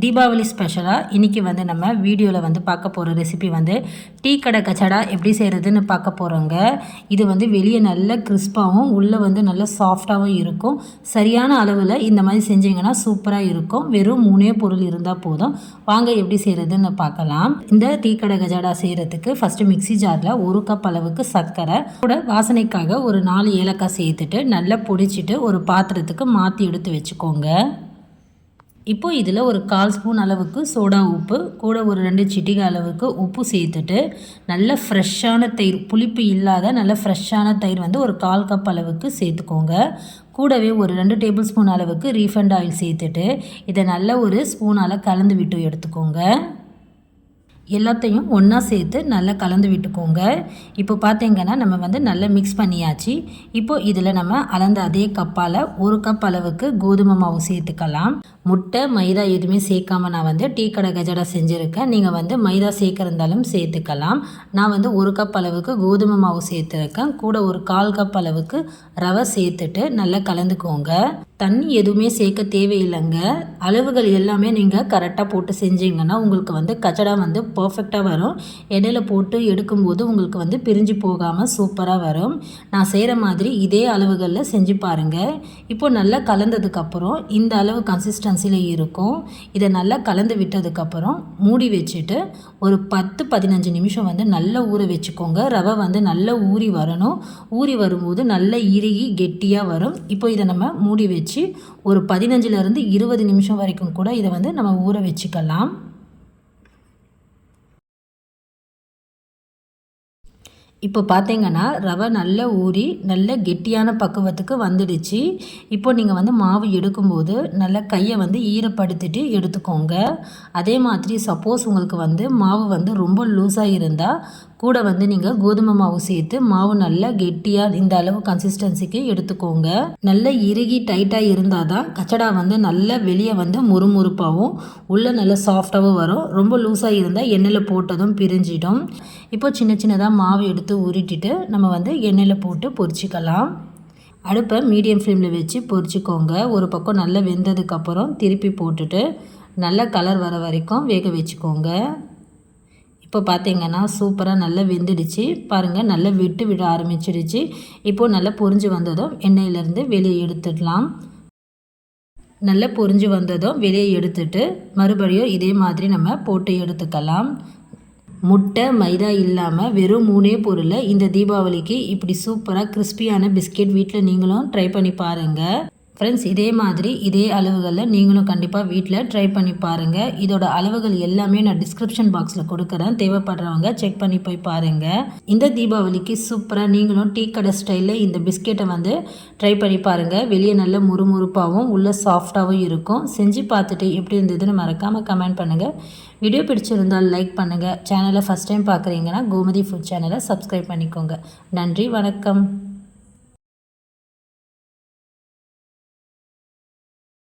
தீபாவளி ஸ்பெஷலாக இன்றைக்கி வந்து நம்ம வீடியோவில் வந்து பார்க்க போகிற ரெசிபி வந்து டீ கடை கச்சடா எப்படி செய்கிறதுன்னு பார்க்க போகிறோங்க இது வந்து வெளியே நல்ல கிறிஸ்பாகவும் உள்ளே வந்து நல்ல சாஃப்டாகவும் இருக்கும். சரியான அளவில் இந்த மாதிரி செஞ்சிங்கன்னா சூப்பராக இருக்கும். வெறும் மூணே பொருள் இருந்தால் போதும். வாங்க எப்படி செய்கிறதுன்னு பார்க்கலாம். இந்த டீ கடை கச்சடா செய்கிறதுக்கு ஃபஸ்ட்டு மிக்சி ஜாரில் ஒரு கப் அளவுக்கு சர்க்கரை கூட வாசனைக்காக ஒரு நாலு ஏலக்காய் சேர்த்துட்டு நல்லா பொடிச்சிட்டு ஒரு பாத்திரத்துக்கு மாற்றி எடுத்து வச்சுக்கோங்க. இப்போ இதில் ஒரு கால் ஸ்பூன் அளவுக்கு சோடா உப்பு கூட ஒரு ரெண்டு சிட்டிகை அளவுக்கு உப்பு சேர்த்துட்டு நல்ல ஃப்ரெஷ்ஷான தயிர் புளிப்பு இல்லாத நல்ல ஃப்ரெஷ்ஷான தயிர் வந்து ஒரு கால் கப் அளவுக்கு சேர்த்துக்கோங்க. கூடவே ஒரு ரெண்டு டேபிள் ஸ்பூன் அளவுக்கு ரீஃபண்ட் ஆயில் சேர்த்துட்டு இதை நல்ல ஒரு ஸ்பூனால் கலந்து விட்டு எடுத்துக்கோங்க. எல்லாத்தையும் ஒன்றா சேர்த்து நல்லா கலந்து விட்டுக்கோங்க. இப்போ பார்த்தீங்கன்னா நம்ம வந்து நல்லா மிக்ஸ் பண்ணியாச்சு. இப்போ இதில் நம்ம அளந்த அதே கப்பால் ஒரு கப் அளவுக்கு கோதுமை மாவு சேர்த்துக்கலாம். முட்டை மைதா எதுவுமே சேர்க்காம நான் வந்து டீ கடை கஜடா செஞ்சுருக்கேன். நீங்கள் வந்து மைதா சேர்க்குறந்தாலும் சேர்த்துக்கலாம். நான் வந்து ஒரு கப் அளவுக்கு கோதுமை மாவு சேர்த்துருக்கேன். கூட ஒரு கால் கப் அளவுக்கு ரவை சேர்த்துட்டு நல்லா கலந்துக்கோங்க. தண்ணி எதுவுமே சேர்க்க தேவையில்லைங்க. அளவுகள் எல்லாமே நீங்கள் கரெக்டாக போட்டு செஞ்சீங்கன்னா உங்களுக்கு வந்து கச்சடா வந்து பர்ஃபெக்டாக வரும். இடையில போட்டு எடுக்கும்போது உங்களுக்கு வந்து பிரிஞ்சு போகாமல் சூப்பராக வரும். நான் செய்கிற மாதிரி இதே அளவுகளில் செஞ்சு பாருங்கள் இப்போ நல்லா கலந்ததுக்கப்புறம் இந்த அளவு கன்சிஸ்டன்சியில் இருக்கும். இதை நல்லா கலந்து விட்டதுக்கப்புறம் மூடி வச்சுட்டு ஒரு பத்து பதினஞ்சு நிமிஷம் வந்து நல்லா ஊற வச்சுக்கோங்க. ரவை வந்து நல்லா ஊறி வரணும். ஊறி வரும்போது நல்லா இறுகி கெட்டியாக வரும். இப்போ இதை நம்ம மூடி வச்சு வச்சு ஒரு பதினஞ்சுலேருந்து இருபது நிமிஷம் வரைக்கும் கூட இதை வந்து நம்ம ஊற வச்சுக்கலாம். இப்போ பார்த்தீங்கன்னா ரவை நல்ல ஊறி நல்ல கெட்டியான பக்குவத்துக்கு வந்துடுச்சு. இப்போ நீங்கள் வந்து மாவு எடுக்கும்போது நல்ல கையை வந்து ஈரப்படுத்திட்டு எடுத்துக்கோங்க. அதே மாதிரி சப்போஸ் உங்களுக்கு வந்து மாவு வந்து ரொம்ப லூஸாக இருந்தால் கூட வந்து நீங்கள் கோதுமை மாவு சேர்த்து மாவு நல்லா கெட்டியாக இந்த அளவு கன்சிஸ்டன்சிக்கு எடுத்துக்கோங்க. நல்ல இறுகி டைட்டாக இருந்தால் தான் கச்சடா வந்து நல்ல வெளியே வந்து முறுமுறுப்பாகவும் உள்ளே நல்லா சாஃப்டாகவும் வரும். ரொம்ப லூஸாக இருந்தால் எண்ணெயில் போட்டதும் பிரிஞ்சிடும். இப்போ சின்ன சின்னதாக மாவு எடுத்து உருட்டிட்டு நம்ம வந்து எண்ணெயில் போட்டு பொரிச்சிக்கலாம். அடுப்பை மீடியம் ஃப்ளேமில் வச்சு பொரிச்சிக்கோங்க. ஒரு பக்கம் நல்லா வெந்ததுக்கப்புறம் திருப்பி போட்டுட்டு நல்ல கலர் வர வரைக்கும் வேக வச்சுக்கோங்க. இப்போ பார்த்தீங்கன்னா சூப்பராக நல்லா வெந்துடுச்சு. பாருங்கள் நல்லா விட்டு விட ஆரம்பிச்சிடுச்சு. இப்போது நல்லா பொறிஞ்சு வந்ததும் எண்ணெயிலேருந்து வெளியே எடுத்துடலாம். நல்லா பொறிஞ்சு வந்ததும் வெளியே எடுத்துட்டு மறுபடியும் இதே மாதிரி நம்ம போட்டு எடுத்துக்கலாம். முட்டை மைதா இல்லாமல் வெறும் மூணே பொருளை இந்த தீபாவளிக்கு இப்படி சூப்பராக கிறிஸ்பியான பிஸ்கெட் வீட்டில் நீங்களும் ட்ரை பண்ணி பாருங்கள் ஃப்ரெண்ட்ஸ் இதே மாதிரி இதே அளவுகளில் நீங்களும் கண்டிப்பாக வீட்டில் ட்ரை பண்ணி பாருங்கள் இதோட அளவுகள் எல்லாமே நான் டிஸ்கிரிப்ஷன் பாக்ஸில் கொடுக்குறேன். தேவைப்படுறவங்க செக் பண்ணி போய் பாருங்கள் இந்த தீபாவளிக்கு சூப்பராக நீங்களும் டீ கடை ஸ்டைலில் இந்த பிஸ்கெட்டை வந்து ட்ரை பண்ணி பாருங்கள் வெளியே நல்ல முறுமுறுப்பாகவும் உள்ளே சாஃப்டாகவும் இருக்கும். செஞ்சு பார்த்துட்டு எப்படி இருந்ததுன்னு மறக்காமல் கமெண்ட் பண்ணுங்கள் வீடியோ பிடிச்சிருந்தால் லைக் பண்ணுங்கள் சேனலை ஃபஸ்ட் டைம் பார்க்குறீங்கன்னா கோமதி ஃபுட் சேனலை சப்ஸ்கிரைப் பண்ணிக்கோங்க. நன்றி வணக்கம்.